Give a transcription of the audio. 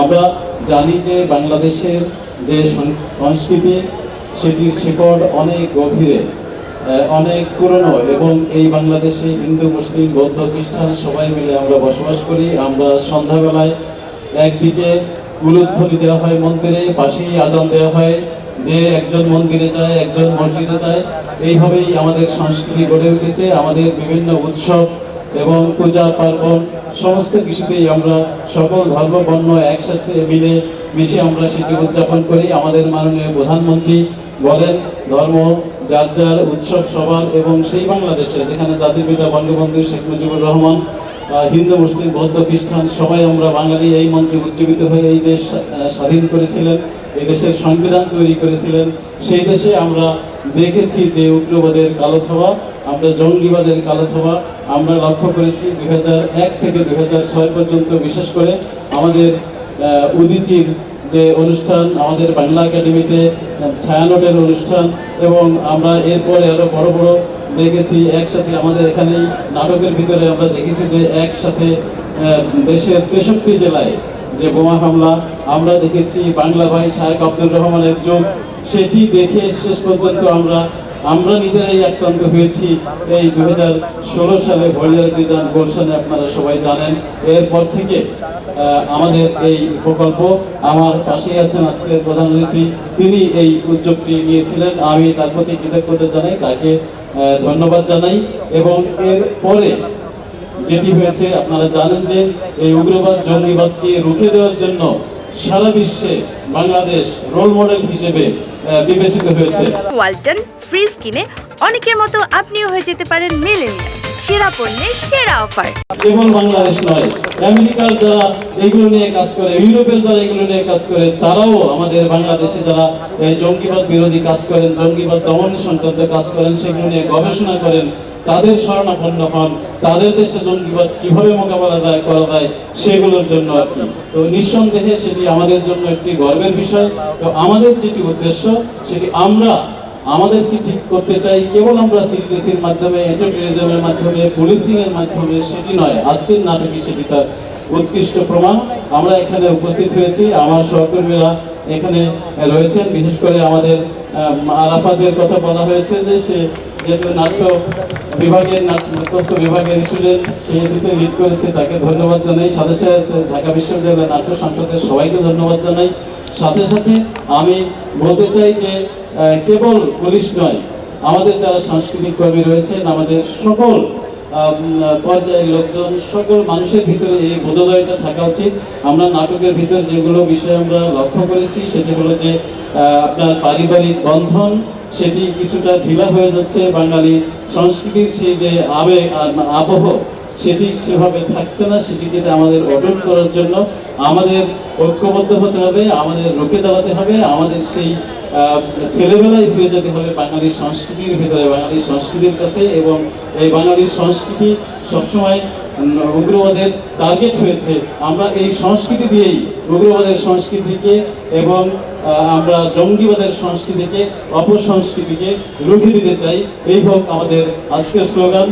আমরা জানি যে বাংলাদেশের যে সংস্কৃতি, সেটির শিকড় অনেক গভীরে অনেক পুরনো এবং এই বাংলাদেশে হিন্দু, মুসলিম, বৌদ্ধ, খ্রিস্টান সবাই মিলে আমরা বসবাস করি। আমরা সন্ধ্যাবেলায় একদিকে উলুধ্বনি দেওয়া হয় মন্দিরে, পাশেই আজান দেওয়া হয় যে একজন মন্দিরে যায়, একজন মসজিদে যায়। এইভাবেই আমাদের সংস্কৃতি গড়ে উঠেছে। আমাদের বিভিন্ন উৎসব এবং পূজা, পার্বণ, সমস্ত কিছুতেই আমরা সকল ধর্ম, বর্ণ একসাথে মিলে মিশে আমরা সেটি উদযাপন করি। আমাদের মাননীয় প্রধানমন্ত্রী বলেন, ধর্ম, যার যার উৎসব, সবার এবং সেই বাংলাদেশে যেখানে জাতির পিতা বঙ্গবন্ধু শেখ মুজিবুর রহমান হিন্দু, মুসলিম, বৌদ্ধ, খ্রিস্টান, সবাই আমরা বাঙালি, এই মন্ত্রে উজ্জীবিত হয়ে এই দেশ স্বাধীন করেছিলেন, এই দেশের সংবিধান তৈরি করেছিলেন। সেই দেশে আমরা দেখেছি যে উগ্রবাদের কালো থাবা আমরা জঙ্গিবাদের কালো থাবা আমরা লক্ষ্য করেছি দুই থেকে দুই পর্যন্ত, বিশেষ করে আমাদের উদিচির যে অনুষ্ঠান, আমাদের বাংলা একাডেমিতে ছায়ানটের অনুষ্ঠান এবং আমরা এরপরে আরও বড় বড় দেখেছি, একসাথে আমাদের এখানেই নাটকের ভিতরে আমরা দেখেছি যে একসাথে দেশের তেষট্টি জেলায় যে বোমা হামলা আমরা দেখেছি, বাংলা ভাই শাহেক আব্দুর রহমানের যোগ সেটি দেখে শেষ পর্যন্ত আমরা আমরা নিজেরাই আক্রান্ত হয়েছি। এই দু সালে হরিয়ার ডিজাইন গোলশানে আপনারা সবাই জানেন। এরপর থেকে আমাদের এই প্রকল্প আমার পাশেই আছেন আজকের প্রধান অতিথি। তিনি এই উদ্যোগটি নিয়েছিলেন। আমি তার প্রতি কৃতজ্ঞতা জানাই, তাকে ধন্যবাদ জানাই। এবং এর পরে যেটি হয়েছে, আপনারা জানেন যে এই উগ্রবাদ, জঙ্গিবাদকে রুখে দেওয়ার জন্য সারা বিশ্বে বাংলাদেশ রোল মডেল হিসেবে বিবেচিত হয়েছে। ওয়ালটন ফ্রিজ কিনে অনেকের মতো আপনিও হয়ে যেতে পারেন মেলেনিয়া সেরা পণ্যের সেরা অফার। কেবল বাংলাদেশ নয় আমেরিকার যারা এগুলো নিয়ে কাজ করে ইউরোপের যারা এগুলো নিয়ে কাজ করে তারাও আমাদের বাংলাদেশে যারা জঙ্গিবাদ বিরোধী কাজ করেন জঙ্গিবাদ দমন সংক্রান্ত কাজ করেন সেগুলো নিয়ে গবেষণা করেন তাদের শরণাপন্ন হন তাদের দেশে জঙ্গিবাদ কীভাবে মোকাবেলা যায় করা যায় সেগুলোর জন্য আর কি। তো নিঃসন্দেহে সেটি আমাদের জন্য একটি গর্বের বিষয়। তো আমাদের যেটি উদ্দেশ্য সেটি আমরা আমাদেরকে ঠিক করতে চাই। কেবল আমরা সিটিসির মাধ্যমে এন্টারপ্রিনিজমের মাধ্যমে পুলিশিং এর মাধ্যমে সেটি নয়। আজকের নাটকে সেটি তার উৎকৃষ্ট প্রমাণ। আমরা এখানে উপস্থিত হয়েছি আমার সহকর্মীরা এখানে রয়েছেন। বিশেষ করে আমাদের আহ, আরাফাতের কথা বলা হয়েছে যে সে যেহেতু নাট্য বিভাগের তথ্য বিভাগের স্টুডেন্ট সে দুটো লিড করেছে, তাকে ধন্যবাদ জানাই। সাথে সাথে ঢাকা বিশ্ববিদ্যালয়ের নাট্য সংসদের সবাইকে ধন্যবাদ জানাই। সাথে সাথে আমি বলতে চাই যে কেবল পুলিশ নয়, আমাদের যারা সাংস্কৃতিক কর্মী রয়েছেন, আমাদের সকল পর্যায়ের লোকজন, সকল মানুষের ভিতরে এই বোধোদয়টা থাকা উচিত। আমরা নাটকের ভিতর যেগুলো বিষয় আমরা লক্ষ্য করেছি, সেটি হলো যে আপনার পারিবারিক বন্ধন সেটি কিছুটা ঢিলা হয়ে যাচ্ছে। বাঙালি সংস্কৃতির সেই যে আবেগ আর আবহ, সেটি সেভাবে থাকছে না। সেটিকে আমাদের অটল করার জন্য আমাদের ঐক্যবদ্ধ হতে হবে, আমাদের রুখে দাঁড়াতে হবে, আমাদের সেই ছেলেবেলায় ফিরে যেতে হবে বাঙালি সংস্কৃতির ভিতরে, বাঙালি সংস্কৃতির কাছে এবং এই বাঙালির সংস্কৃতি সবসময় উগ্রবাদের টার্গেট হয়েছে। আমরা এই সংস্কৃতি দিয়েই উগ্রবাদের সংস্কৃতিকে এবং আমরা জঙ্গিবাদের সংস্কৃতিকে অপসংস্কৃতিকে রুখে দিতে চাই। এই হোক আমাদের আজকের স্লোগান।